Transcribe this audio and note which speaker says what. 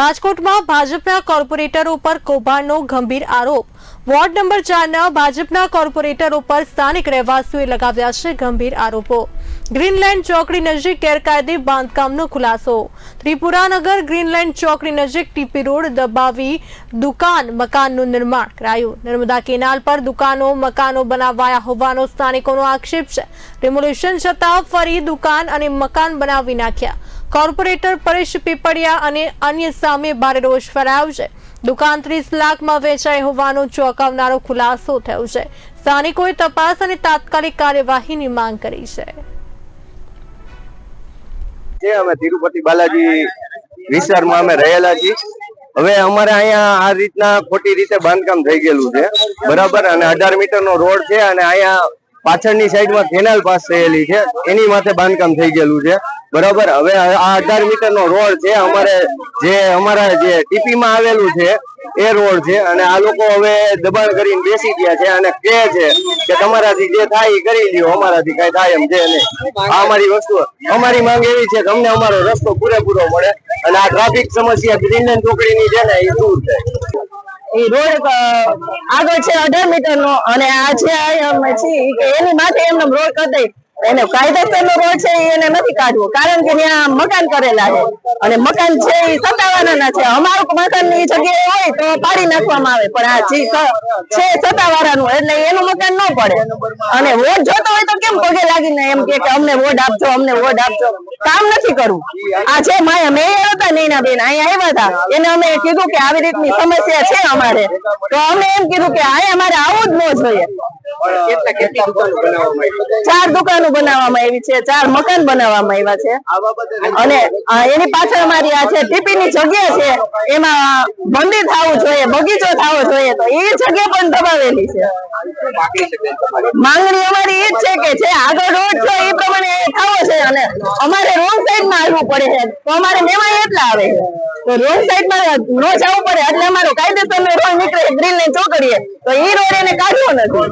Speaker 1: રાજકોટમાં ભાજપના કોર્પોરેટર ઉપર કૌભાંડનો ગંભીર આરોપ. વોર્ડ નંબર ચારના ભાજપના કોર્પોરેટર ઉપર સ્થાનિક રહેવાસીઓએ લગાવ્યા છે ગંભીર આરોપો. ગ્રીનલેન્ડ ચોકડી નજીક ગેરકાયદે બાંધકામનો ખુલાસો. ત્રિપુરાનગર ગ્રીનલેન્ડ ચોકડી નજીક ટીપી રોડ દબાવી દુકાન મકાનનું નિર્માણ કરાયું. નર્મદા કેનાલ પર દુકાનો મકાનો બનાવાયા હોવાનો સ્થાનિકોનો આક્ષેપ છે. રિમોલ્યુશન છતાં ફરી દુકાન અને મકાન બનાવી નાખ્યા. કોર્પોરેટર પરેશ પીપળિયા અને અન્ય સામે ભારે રોષ ફેલાયો છે. દુકાન ત્રીસ લાખમાં વેચાઈ હોવાનો ચોંકાવનારો ખુલાસો થયો છે. સ્થાનિકોએ તપાસ અને તાત્કાલિક કાર્યવાહીની માંગ કરી છે.
Speaker 2: જે અમે તિરુપતિ બાલાજી વિસ્તારમાં અમે રહેલા છીએ. હવે અમારે અહીંયા આ રીતના ખોટી રીતે બાંધકામ થઈ ગયેલું છે. બરાબર? અને અઢાર મીટર નો રોડ છે અને અહીંયા પાછળની સાઈડમાં કેનાલ પાસ થયેલી છે. એની માથે બાંધકામ થઈ ગયેલું છે. બરાબર? હવે આ અઢાર મીટર નો રોડ છે અમારે જે અમારા જે ટીપી માં આવેલું છે એ રોડ છે અને આ લોકો હવે દબાણ કરીને બેસી ગયા છે અને કહે છે કે તમારાથી જે થાય એ કરી લ્યો અમારાથી કઈ થાય એમ છે નહીં. આ અમારી વસ્તુ અમારી માંગ એવી છે કે અમને અમારો રસ્તો પૂરેપૂરો મળે અને આ ટ્રાફિક સમસ્યા ગ્રીનલેન્ડ ચોકડીની છે ને એ દૂર થાય
Speaker 3: એ રોડ આગળ છે અઢાર મીટર નો અને આ છે કે એની માથે એમને રોડ કરી એને કાયદેસરનો રોડ છે એને નથી કાઢવો. કારણ કે ત્યાં મકાન કરેલા છે. અને મકાન છે એ સત્તાવાળાના છે. અમારું મકાનની જગ્યાએ હોય તો પાડી નાખવામાં આવે. પણ આ જી છે સત્તાવાળાનું, એટલે એનું મકાન ન પડે. અને વોટ જોતો હોય તો કેમ પગે લાગીને એમ કે અમને વોટ આપજો, અમને વોટ આપજો? કામ નથી કરવું. આ છે માયા મેયર હતા નૈના બેન, અહીંયા આવ્યા હતા. એને અમે કીધું કે આવી રીતની સમસ્યા છે અમારે. તો અમે એમ કીધું કે અહીંયા અમારે આવું જ ન જોઈએ. ચાર દુકાનો બનાવવામાં આવી છે? ચાર મકાન બનાવવામાં આવ્યા છે. અને એની પાછળ અમારી આ છે ટીપી ની જગ્યા છે એમાં મંદિર થવું જોઈએ બગીચો થવો જોઈએ તો એ જગ્યા પણ દબાવેલી છે. માંગણી અમારી એ જ છે કે જે આગળ રોડ છે એ પ્રમાણે થવો છે અને અમારે રોંગ સાઈડમાં આવવું પડે છે તો અમારે મેવાય એટલા આવે છે. તો રોંગ સાઈડમાં ન જવું પડે એટલે અમારો કાયદેસર નો રોડ નીકળે ગ્રીન લાઈન ચોકડીએ તો એ રોડ એને કાઢવો નથી.